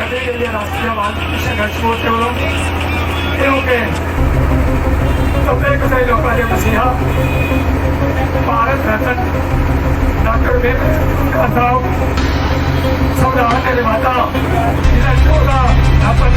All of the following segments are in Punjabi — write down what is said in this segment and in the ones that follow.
ਲਈ ਰਾਸ਼ਟਰੀ ਆਵਾਜ਼ ਸੰਘਰਸ਼ ਮੋਰਚੇ ਵੱਲੋਂ ਕਿਉਂਕਿ ਸਭੇ ਕਿਸੇ ਲੋਕਾਂ ਦੇ ਮਸੀਹਾ ਭਾਰਤ ਰਤਨ ਡਾਕਟਰ ਬੇਬੀ ਸਾਹਿਬ ਸੰਵਿਧਾਨ ਦੇ ਨਿਰਮਾਤਾ ਜਿਹਦਾ ਚੋਦਾ ਆਪਾਂ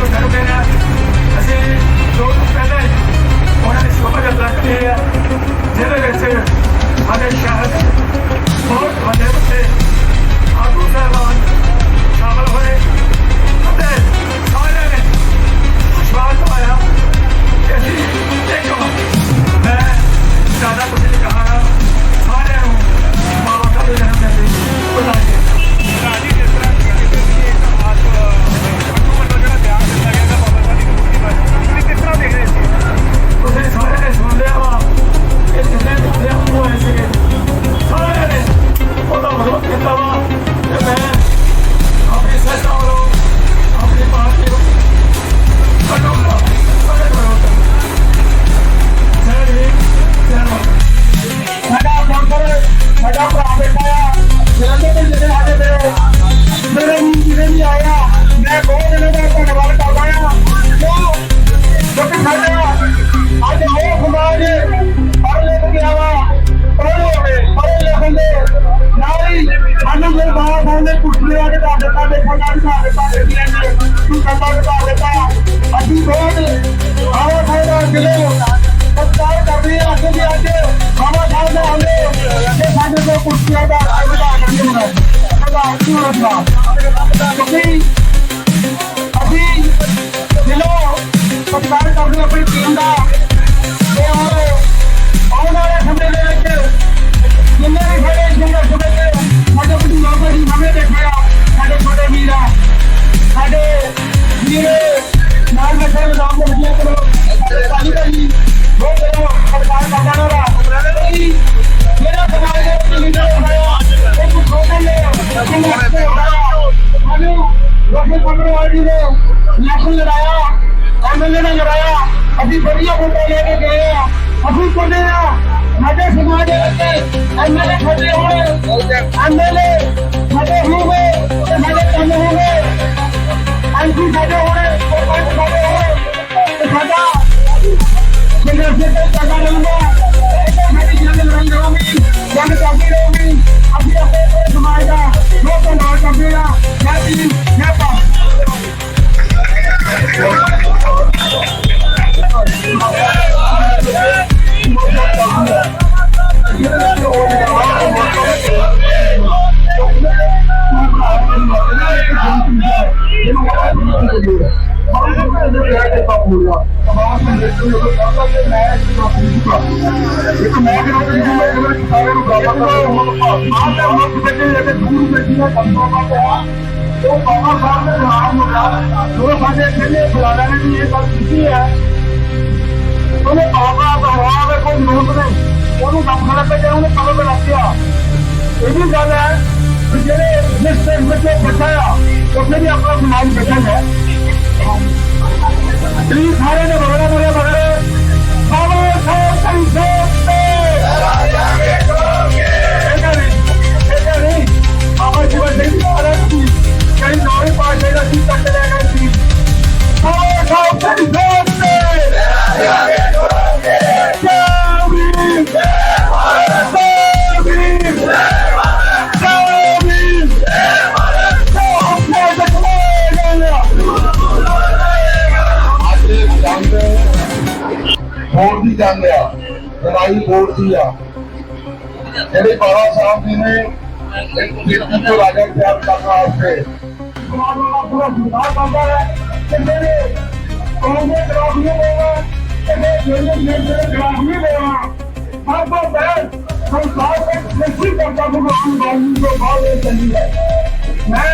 ਸਤਿਕਾਰ ਕਰਦੇ ਆਪਣੀ ਟੀਮ ਦਾ ਤੇ ਹੁਣ ਆਉਣ ਵਾਲੇ ਸਮੇਂ ਦੇ ਵਿੱਚ ਜਿੰਨੇ ਵੀ ਸਾਡੇ ਸੰਘਰਸ਼ ਵਿੱਚ ਸਾਡੇ ਕੁਝ ਲੋਕ ਅਸੀਂ ਨਵੇਂ ਦੇਖੇ ਸਾਡੇ ਛੋਟੇ ਵੀਰ ਆ, ਸਾਡੇ ਵੀਰ ਨਾਲ ਬੈਠੇ ਨਾਮ ਦੇ ਵਧੀਆ ਕਰੋ ਸਾਡੀ ਭਾਈ ਬਹੁਤ ਬੜਾ ਸਰਕਾਰ ਕਰਦਾ ਨਾ ਮੇਰਾ ਸਮਾਜ ਦੇ ਲੀਡਰ ਹੋਇਆ ਇੱਕ ਛੋਟੇ ਨੇ ਸੰਘਰਸ਼ ਸਾਨੂੰ ਰੋਸ਼ਨ ਕੰਗਰਵਾਲ ਜੀ ਨੇ ਇਲੈਕਸ਼ਨ ਲੜਾਇਆ। ਐਮਐਲਏ ਨੇ ਲੜਾਇਆ ਅਸੀਂ ਵਧੀਆ ਵੋਟਾਂ ਲੈ ਕੇ ਗਏ ਆ ਅਸੀਂ ਕਹਿੰਦੇ ਆ ਸਾਡੇ ਸਮਾਜ ਦੇ ਵਿੱਚ ਐਮਐਲਏ ਖੜੇ ਹੋਣ। ਐਮਐਲਏ ਖੜੇ ਹੋਵੇ ਤੇ ਸਾਡੇ ਕੰਮ ਹੋਵੇ। ਐਮਪੀ ਸਾਡੇ ਹੋਣੇ, ਸਰਪੰਚ ਸਾਡੇ ਹੋਣੇ। ਤੇ ਸਾਡਾ ਸੰਘਰਸ਼ ਤੇ ਚੱਲਦਾ ਰਹੂਗਾ ਸਾਡੀ ਜੰਗ ਲੜਾਈ ਰਹੂਗੀ ਜੰਗ ਚੱਲਦੀ ਰਹੂਗੀ। ਅਸੀਂ ਆਪਣੇ ਸਮਾਜ ਦਾ ਬਹੁਤ ਧੰਨਵਾਦ ਕਰਦੇ ਆ ਜੈ ਭੀਮ ਜੈ ਭਾਰਤ। ਸਾਰਿਆਂ ਨੂੰ ਗੱਲ ਕਰਦਾ ਹਾਂ ਆਹ ਤਾਂ ਮੁੱਖ ਬੱਚੇ ਜਿਹੜੇ ਦੂਰ ਬੈਠੀਆਂ ਕੰਮਾਂ ਵਾਲੇ ਆ ਉਹ ਬਾਬਾ ਸਾਹਿਬ ਦੇ ਨਾਮ ਨੂੰ ਲਾ ਜੋ ਸਾਡੇ ਕਹਿੰਦੇ ਬੁਲਾਣਾ ਨੇ ਵੀ ਇਹ ਗੱਲ ਕੀਤੀ ਹੈ ਉਹਨੇ ਬਾਬਾ ਬਹਵਾ ਦੇ ਕੋਈ ਨੋਟ ਨਹੀਂ ਉਹਨੂੰ ਕੰਮ ਖੜਾ ਪੈ ਗਿਆ ਉਹਨੇ ਕਦੋਂ ਤੇ ਰੱਖਿਆ ਇਹ ਵੀ ਗੱਲ ਹੈ ਕਿ ਜਿਹੜੇ ਜਿਸ ਤੇ ਬੱਚੇ ਬੱਚਾ ਆ ਉੱਥੇ ਵੀ ਆਪਣਾ ਸਮਾਜ ਬੈਠਾ ਹੈ ਤਰੀ ਸਾਰੇ ਨੇ ਬਗੜਾ ਬਗੜਾ ਬਗੜਾ ਬਾਬਾ ਸਾਹਿਬ ਕਰੀ ਸੋਤੇ ਇਹਨਾਂ ਵੋਟ ਦੀ ਜੰਗ ਆ, ਲੜਾਈ ਵੋਟ ਦੀ ਆ। ਜਿਹੜੇ ਬਾਬਾ ਸਾਹਿਬ ਜੀ ਨੇ ਇੱਕ ਤੋਂ ਰਾਜਾ ਤਿਆਰ ਕਰਨ ਵਾਸਤੇ ਪੂਰਾ ਸੁਧਾਰ ਕਰਦਾ ਹੈ ਕਿ ਮੇਰੇ ਕੌਮ ਦੇ ਖਿਲਾਫ ਨਹੀਂ ਬੋਲਣਾ, ਤੇ ਮੇਰੇ ਜਿਹੜੇ ਮੇਰੇ ਖਿਲਾਫ ਨਹੀਂ ਬੋਲਣਾ। ਸਭ ਤੋਂ ਪਹਿਲ ਸੰਸਾਰ ਵਿੱਚ ਨਸ਼ੀ ਕਰਦਾ ਭਗਵਾਨ ਬਾਣੀ ਦੇ ਬਾਅਦ ਇਹ ਚੱਲੀ ਹੈ। ਮੈਂ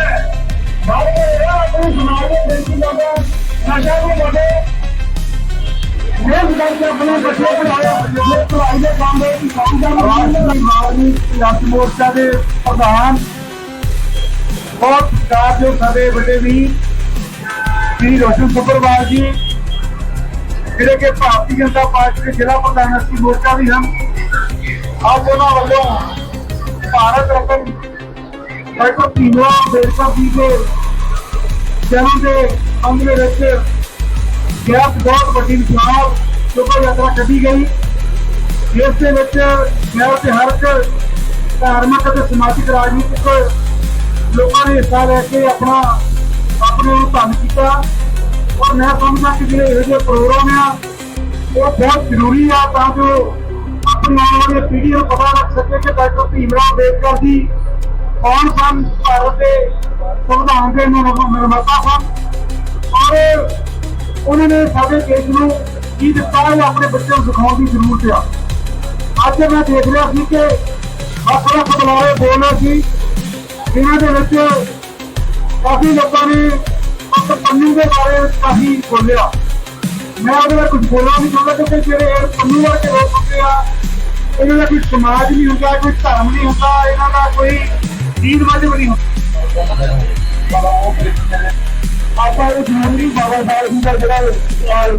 ਬਾਰੇ ਇਹ ਆਪਣੀ ਸਮਾਜ ਦੇ ਬੇਨਤੀ ਕਰਦਾ ਨਸ਼ਾ ਨੂੰ ਵਧੇ ਇਹ ਕਰਕੇ ਆਪਣੇ ਬੱਚੇ ਪੜਾਇਆ ਜੇ ਪੜਾਈ ਦੇ ਕੰਮ ਦੇ ਕੰਮ ਦਾ ਮਾਰਨੀ ਰਾਸ਼ਟਰ ਮੋਰਚਾ ਦੇ ਪ੍ਰਧਾਨ ਬਹੁਤ ਕਾਰਜੋ ਸਾਡੇ ਵੱਡੇ ਵੀ ਸ੍ਰੀ ਰੋਸ਼ਨ ਸੁਪਰਵਾਲ ਜੀ ਜਿਹੜੇ ਕਿ ਭਾਰਤੀ ਜਨਤਾ ਪਾਰਟੀ ਦੇ ਜ਼ਿਲ੍ਹਾ ਪ੍ਰਧਾਨ ਅਸੀਂ ਮੋਰਚਾ ਵੀ ਹਨ। ਅੱਜ ਉਹਨਾਂ ਵੱਲੋਂ ਭਾਰਤ ਰਤਨ ਡਾਕਟਰ ਭੀਮਰਾਓ ਅੰਬੇਡਕਰ ਜੀ ਦੇ ਜਨਮ ਦੇ ਅੰਗ ਦੇ ਵਿੱਚ ਗੈਪ ਬਹੁਤ ਵੱਡੀ ਵਿਸ਼ਾਲ ਸ਼ੋਭਾ ਯਾਤਰਾ ਕੱਢੀ ਗਈ। ਇਸ ਦੇ ਵਿੱਚ ਮੈਂ ਤੇ ਹਰ ਇੱਕ ਧਾਰਮਿਕ ਅਤੇ ਸਮਾਜਿਕ ਰਾਜਨੀਤਿਕ ਲੋਕਾਂ ਨੇ ਹਿੱਸਾ ਲੈ ਕੇ ਆਪਣਾ, ਆਪਣੇ ਨੂੰ ਧੰਨ ਕੀਤਾ। ਔਰ ਮੈਂ ਸਮਝਦਾ ਕਿ ਜਿਹੜੇ ਇਹੋ ਜਿਹੇ ਪ੍ਰੋਗਰਾਮ ਆ, ਉਹ ਬਹੁਤ ਜ਼ਰੂਰੀ ਆ ਤਾਂ ਜੋ ਆਪਣੀ ਆਉਣ ਵਾਲੀ ਪੀੜ੍ਹੀ ਨੂੰ ਪਤਾ ਲੱਗ ਸਕੇ ਕਿ ਡਾਕਟਰ ਭੀਮ ਰਾਓ ਅੰਬੇਦਕਰ ਜੀ ਕੌਣ ਸਨ, ਭਾਰਤ ਦੇ ਸੰਵਿਧਾਨ ਦੇ ਨਿਰਮਾਤਾ ਸਨ। ਔਰ ਉਹਨਾਂ ਨੇ ਸਾਡੇ ਦੇਸ਼ ਨੂੰ ਕੀ ਦਿੱਤਾ ਹੈ ਆਪਣੇ ਬੱਚਿਆਂ ਨੂੰ ਸਿਖਾਉਣ ਦੀ ਜ਼ਰੂਰਤ ਆ। ਅੱਜ ਮੈਂ ਦੇਖ ਰਿਹਾ ਸੀ ਕਿ ਵੱਖ ਵੱਖ ਬੁਲਾਰੇ ਬੋਲ ਰਹੇ ਸੀ। ਇਹਨਾਂ ਦੇ ਵਿੱਚ ਕਾਫੀ ਲੋਕਾਂ ਨੇ ਡਾਕਟਰ ਪੰਨੂ ਦੇ ਬਾਰੇ ਕਾਫੀ ਬੋਲਿਆ। ਮੈਂ ਉਹਦੇ ਬਾਰੇ ਕੁਝ ਬੋਲਣਾ ਨਹੀਂ ਚਾਹੁੰਦਾ ਕਿਉਂਕਿ ਜਿਹੜੇ ਇਹ ਪੰਨੂ ਵਰਗੇ ਲੋਕ ਹੁੰਦੇ ਆ, ਇਹਨਾਂ ਦਾ ਕੋਈ ਸਮਾਜ ਨਹੀਂ ਹੁੰਦਾ, ਕੋਈ ਧਰਮ ਨਹੀਂ ਹੁੰਦਾ, ਇਹਨਾਂ ਦਾ ਕੋਈ ਦੀਨ ਮਜ਼ਹਬ ਨਹੀਂ ਹੁੰਦਾ। ਆਪਾਂ ਇਹ ਜਨਮਦੀ ਬਾਬਾ ਸਾਹਿਬ ਜੀ ਦਾ ਜਿਹੜਾ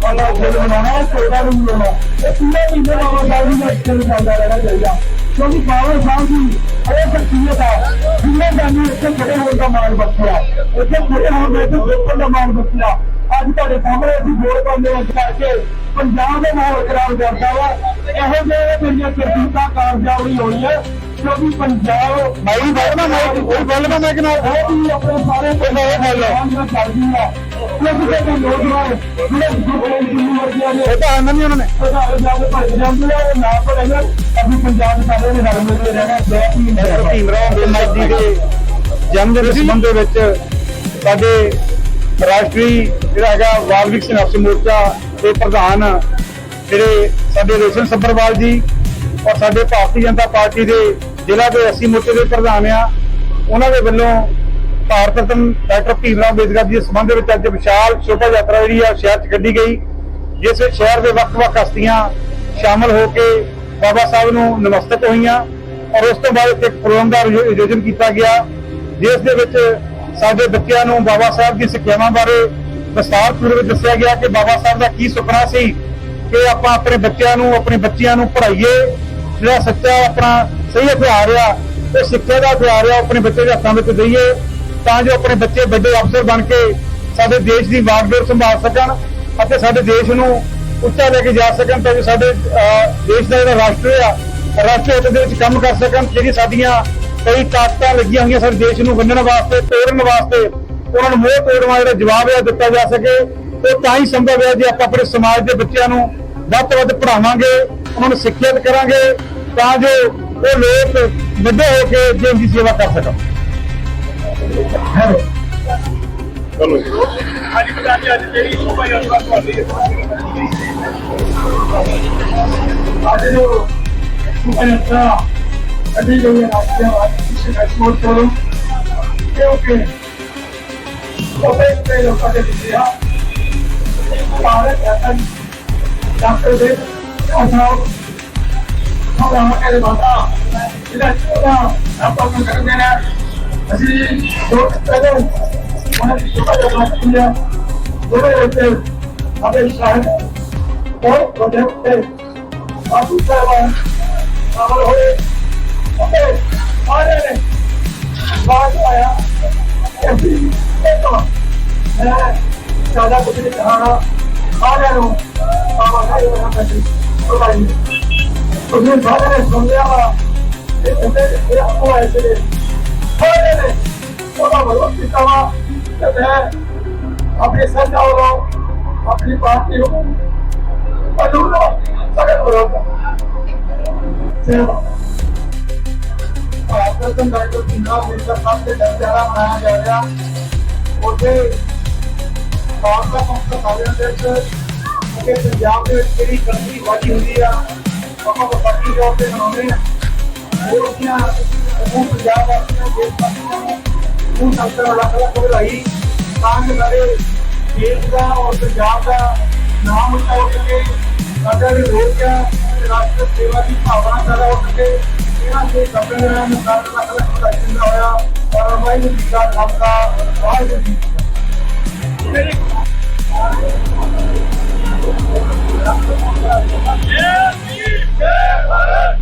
ਵਾਲਾ ਫੁੱਲ ਬਣਾਉਣਾ, ਉਹ ਕੋੜਾ ਨੂੰ ਬਣਾਉਣਾ ਇਹ ਪੂਰੇ ਮਹੀਨੇ ਬਾਬਾ ਸਾਹਿਬ ਜੀ ਦਾ ਇੱਥੇ ਚੱਲਦਾ ਰਹਿਣਾ ਚਾਹੀਦਾ। ਕਿਉਂਕਿ ਬਾਬਾ ਸਾਹਿਬ ਜੀ, ਇਹ ਸ਼ਖਸੀਅਤ ਆ। ਜਿਹਨੇ ਸਾਨੂੰ ਇੱਥੇ ਖੜੇ ਹੋਣ ਦਾ ਮਾਣ ਬਖਸ਼ਿਆ, ਇੱਥੇ ਖੜੇ ਹੋਣ ਦੇ ਤੇ ਦੇਖਣ ਦਾ ਮਾਣ ਬਖਸ਼ਿਆ। ਅੱਜ ਤੁਹਾਡੇ ਸਾਹਮਣੇ ਅਸੀਂ ਜੋੜ ਪਾਉਂਦੇ ਹਾਂ ਕਰਕੇ ਪੰਜਾਬ ਦੇ ਮਾਹੌਲ ਖਰਾਬ ਕਰਦਾ ਵਾ। ਇਹੋ ਜਿਹੇ ਮੇਰੀਆਂ ਕਰਤੂਤਾਂ ਕਾਰਜਾਵਲੀ ਹੋਈ ਹੈ ਕਿਉਂਕਿ ਪੰਜਾਬ ਭਾਈ ਬੋਲਣਾ ਮੈਂ ਕੋਈ ਬੋਲਣਾ ਮੈਂ ਕਿ ਨਾ ਉਹ ਵੀ ਆਪਣੇ ਸਾਰੇ ਪਿੰਡਾਂ ਦੇ ਬੋਲ ਕਰਦੀ ਆ ਕਿਉਂਕਿ ਜਿਹੜੇ ਨੌਜਵਾਨ ਜਿਹੜੇ ਜਿਹੜੇ ਜਿੰਨੀ ਵਰਗੀਆਂ ਨੇ ਇਹ ਤਾਂ ਆਨੰਦ ਨਹੀਂ ਉਹਨਾਂ ਨੇ। ਉਹਦਾ ਜਾ ਕੇ ਭੱਜ ਜਾਂਦੇ ਆ ਉਹ ਨਾ ਪੜੇਗਾ ਅਸੀਂ ਪੰਜਾਬ ਦੇ ਸਾਰੇ ਮਿਲ ਕੇ ਰਹਿਣਾ ਜੈ ਭੀਮ ਭੀਮ ਜਨਮ ਦੇ ਸੰਬੰਧ ਦੇ ਵਿੱਚ ਸਾਡੇ ਰਾਸ਼ਟਰੀ ਜਿਹੜਾ ਹੈਗਾ ਵਾਲਮੀਕ ਸੰਘਰਸ਼ ਮੋਰਚਾ ਦੇ ਪ੍ਰਧਾਨ ਜਿਹੜੇ ਸਾਡੇ ਰੋਸ਼ਨ ਸੱਭਰਵਾਲ ਜੀ ਔਰ ਸਾਡੇ ਭਾਰਤੀ ਜਨਤਾ ਪਾਰਟੀ ਦੇ ਜ਼ਿਲ੍ਹਾ ਦੇ ਅਸੀਂ ਮੋਰਚੇ ਦੇ ਪ੍ਰਧਾਨ ਆ ਉਹਨਾਂ ਦੇ ਵੱਲੋਂ ਭਾਰਤ ਰਤਨ ਡਾਕਟਰ ਭੀਮ ਰਾਓ ਅੰਬੇਦਕਰ ਜੀ ਦੇ ਸੰਬੰਧ ਦੇ ਵਿੱਚ ਅੱਜ ਵਿਸ਼ਾਲ ਸ਼ੋਭਾ ਯਾਤਰਾ ਜਿਹੜੀ ਆ, ਸ਼ਹਿਰ 'ਚ ਕੱਢੀ ਗਈ। ਜਿਸ ਵਿੱਚ ਸ਼ਹਿਰ ਦੇ ਵੱਖ-ਵੱਖ ਹਸਤੀਆਂ ਸ਼ਾਮਲ ਹੋ ਕੇ ਬਾਬਾ ਸਾਹਿਬ ਨੂੰ ਨਮਸਤਕ ਹੋਈਆਂ ਔਰ ਉਸ ਤੋਂ ਬਾਅਦ ਇੱਕ ਪ੍ਰੋਗਰਾਮ ਦਾ ਆਯੋਜਨ ਕੀਤਾ ਗਿਆ। ਜਿਸ ਦੇ ਵਿੱਚ ਸਾਡੇ ਬੱਚਿਆਂ ਨੂੰ ਬਾਬਾ ਸਾਹਿਬ ਦੀ ਸਿੱਖਿਆਵਾਂ ਬਾਰੇ ਵਿਸਤਾਰਪੂਰਵਕ ਦੱਸਿਆ ਗਿਆ ਕਿ ਬਾਬਾ ਸਾਹਿਬ ਦਾ ਕੀ ਸੁਪਨਾ ਸੀ ਕਿ ਆਪਾਂ ਆਪਣੇ ਬੱਚਿਆਂ ਨੂੰ, ਆਪਣੇ ਬੱਚਿਆਂ ਨੂੰ ਪੜ੍ਹਾਈਏ। ਜਿਹੜਾ ਸੱਚਾ ਆਪਣਾ ਸਹੀ ਹਥਿਆਰ ਆ ਉਹ ਸਿੱਖਿਆ ਦਾ ਹਥਿਆਰ ਆ, ਆਪਣੇ ਬੱਚੇ ਦੇ ਹੱਥਾਂ ਵਿੱਚ ਦਈਏ, ਤਾਂ ਜੋ ਆਪਣੇ ਬੱਚੇ ਵੱਡੇ ਅਫਸਰ ਬਣ ਕੇ ਸਾਡੇ ਦੇਸ਼ ਦੀ ਵਾਗਡੋਰ ਸੰਭਾਲ ਸਕਣ ਅਤੇ ਸਾਡੇ ਦੇਸ਼ ਨੂੰ ਉੱਚਾ ਲੈ ਕੇ ਜਾ ਸਕਣ ਤਾਂ ਜੋ ਸਾਡੇ ਦੇਸ਼ ਦਾ ਜਿਹੜਾ ਰਾਸ਼ਟਰ ਆ, ਰਾਸ਼ਟਰ ਦੇ ਵਿੱਚ ਕੰਮ ਕਰ ਸਕਣ ਜਿਹੜੀ ਸਾਡੀਆਂ ਕਈ ਤਾਕਤਾਂ ਲੱਗੀਆਂ ਹੋਈਆਂ ਸਾਡੇ ਦੇਸ਼ ਨੂੰ ਵੰਡਣ ਵਾਸਤੇ, ਤੋੜਨ ਵਾਸਤੇ, ਉਹਨਾਂ ਨੂੰ ਮੋਹ ਤੋੜਵਾ ਜਿਹੜਾ ਜਵਾਬ ਹੈ ਦਿੱਤਾ ਜਾ ਸਕੇ। ਤੇ ਤਾਂ ਹੀ ਸੰਭਵ ਹੈ ਜੇ ਆਪਾਂ ਆਪਣੇ ਸਮਾਜ ਦੇ ਬੱਚਿਆਂ ਨੂੰ ਵੱਧ ਤੋਂ ਵੱਧ ਪੜ੍ਹਾਵਾਂਗੇ, ਉਹਨਾਂ ਨੂੰ ਸਿੱਖਿਅਤ ਕਰਾਂਗੇ, ਤਾਂ ਜੋ ਉਹ ਲੋਕ ਵੱਡੇ ਹੋ ਕੇ ਦੇਸ਼ ਦੀ ਸੇਵਾ ਕਰ ਸਕਣ ਅੱਜ ਪਤਾ ਨਹੀਂ ਅੱਜ ਜਿਹੜੀ ਸ਼ੋਭਾ ਯਾਤਰਾ ਤੁਹਾਡੀ ਅੱਜ ਜੋ ਸੁਪਰਤਾ ਅਡੀ ਗਈ ਰਾਸ਼ਟਰੀ ਵਾਸਤੇ ਐਕਸਪੋਰਟ ਕਰੋ ਕਿਉਂਕਿ ਉਹਦੇ ਤੇ ਲੋਕਾਂ ਦੇ ਦਿੱਤਾ ਭਾਰਤ ਰਤਨ ਡਾਕਟਰ ਦੇ ਅਸਾਂ ਸਾਡਾ ਮਕੇ ਦੇ ਇਹਦਾ ਚੋਦਾ ਆਪਾਂ ਨੂੰ ਕਰਦੇ ਨੇ ਅਸੀਂ ਦੋ ਪਹਿਲੇ ਉਹਨਾਂ ਦੀ ਸੁਪਰ ਯਾਤਰਾ ਉਹਦੇ ਵਿੱਚ ਆਪਣੇ ਸ਼ਹਿਰ ਬਹੁਤ ਪ੍ਰੋਜੈਕਟ ਤੇ ਆਪ ਸਾਹਿਬਾਨ ਆਮਲ ਹੋਏ ਅਤੇ ਸਾਰੇ ਨੇ ਬਾਅਦ ਆਇਆ ਅਸੀਂ ਇੱਕ ਮੈਂ ਸਾਡਾ ਕੁਝ ਨਹੀਂ ਕਹਾਣਾ ਸਾਰਿਆਂ ਨੂੰ ਆਵਾ ਸਾਹਿਬ ਦਾ ਨਾਮ ਪ੍ਰਵਾਈ ਤੁਸੀਂ ਸਾਰੇ ਨੇ ਸੁਣਿਆ ਵਾ। ਇਹ ਉਹਦੇ ਇਹ ਆਪੋ ਐਸੇ ਨੇ। ਸਾਰੇ ਨੇ। ਉਹਦਾ ਬਰੋਸ ਕੀਤਾ ਵਾ। ਤੇ ਮੈਂ ਆਪਣੇ ਸੰਜਾਂ ਵੱਲੋਂ ਆਪਣੀ ਪਾਰਟੀ ਨੂੰ ਅਨੂਰੋ ਸਗਲ ਬਰੋਦਾ ਸੇਵਾ ਭਾਰਤ ਦੇ ਡਾਕਟਰ ਪਿੰਡਾ ਮਿਲ ਦਾ ਸਭ ਤੋਂ ਦਰਜਾਰਾ ਬਣਾਇਆ ਜਾ ਰਿਹਾ। ਉੱਥੇ ਭਾਰਤ ਦਾ ਮੁੱਖ ਸਾਰਿਆਂ ਦੇ ਵਿੱਚ ਕਿ ਪੰਜਾਬ ਦੇ ਵਿੱਚ ਜਿਹੜੀ ਗੰਦੀ ਵਾਢੀ ਹੁੰਦੀ ਆ ਆਪਾਂ ਵਿਸਾਖੀ ਜੋਬ ਤੇ ਮਨਾਉਂਦੇ ਆ ਉਹ ਆਪਣੀਆਂ ਉਹ ਪੰਜਾਬ ਵਾਸੀਆਂ ਦੇਸ਼ ਵਾਸੀਆਂ ਨੂੰ ਉਹ ਸੰਸਥਾ ਲੱਖ ਲੱਖ ਵਧਾਈ ਤਾਂ ਕਿ ਸਾਰੇ ਦੇਸ਼ ਦਾ ਔਰ ਪੰਜਾਬ ਦਾ ਨਾਮ ਉੱਚਾ ਹੋ ਸਕੇ ਸਾਡਾ ਵੀ ਲੋਕ ਰਾਸ਼ਟਰ ਸੇਵਾ ਦੀ ਭਾਵਨਾ ਪੈਦਾ ਹੋ ਸਕੇ ਇਹਨਾਂ ਦੇ ਕੱਪੜੇ ਨੂੰ ਲੱਖ ਲੱਖ ਲੱਖ ਵਧਾਈ ਦਿੰਦਾ ਹੋਇਆ ਔਰ ਵਾਹਿਗੁਰੂ ਜੀ ਦਾ ਖਾਲਸਾ ਵਾਹਿਗੁਰੂ ਜੀ ਕੀ Yeah, Türkiye barış!